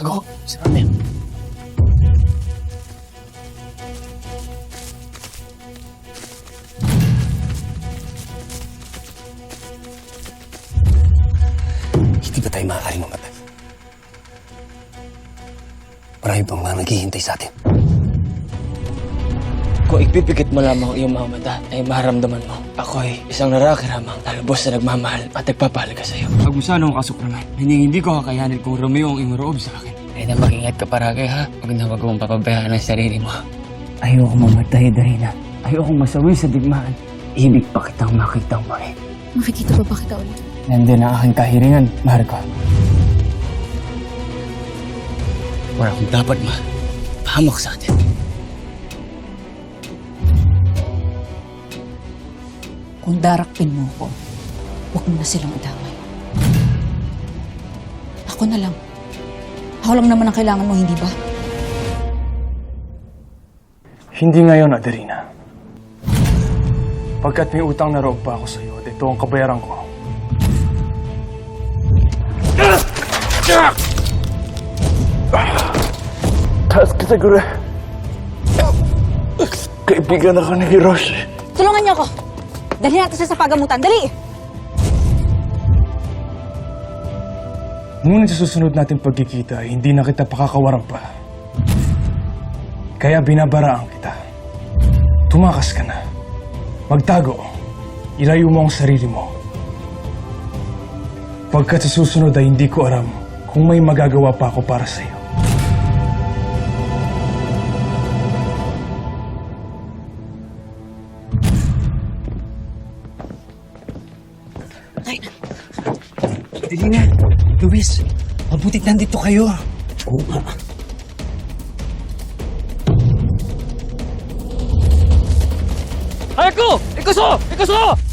Tago, na yun. Hindi ba tayo maaaring mamatay? Marami pang mga naghihintay sa atin. Kung ipipikit mo lamang ang iyong mga mata, ay maramdaman mo. Ako ay isang narakiramang talubos na nagmamahal at nagpapahalaga sa iyo. Pag mo sana akong kasukraman, hindi, hindi ko kakayanin kung Romeo ang imuroob sa akin. Ay na mag-ingat ka paragay ha. Huwag na huwag mong papabayaan ang sarili mo. Ayoko mamatay, Darina. Ayoko masawi sa digmaan. Ibig pa kitang makitang muli. Makikita pa ba kita ulit? Nandun ang aking kahiringan, Marco. Wala akong dapat ma. Pahamak sa atin. Kung darakpin mo ko, huwag mo na silang idamay. Ako na lang. Ako lang naman ang kailangan mo, hindi ba? Hindi ngayon, Adelina. Pagkat may utang na loob pa ako sa iyo at ito ang kabayaran ko. Taas ka siguro. Kaibigan ako ni Hiroshi. Tulungan niyo ako! Dali natin siya sa pagamutan. Dali! Ngunit sa susunod natin pagkikita, hindi na kita pakakawaran pa. Kaya binabaraan kita. Tumakas ka na. Magtago. Ilayo mo ang sarili mo. Pagkat sa susunod ay hindi ko alam kung may magagawa pa ako para sa iyo. Dali na. Luis, mabutit nandito kayo. Oo nga. Marco! Ikuso! Ikuso!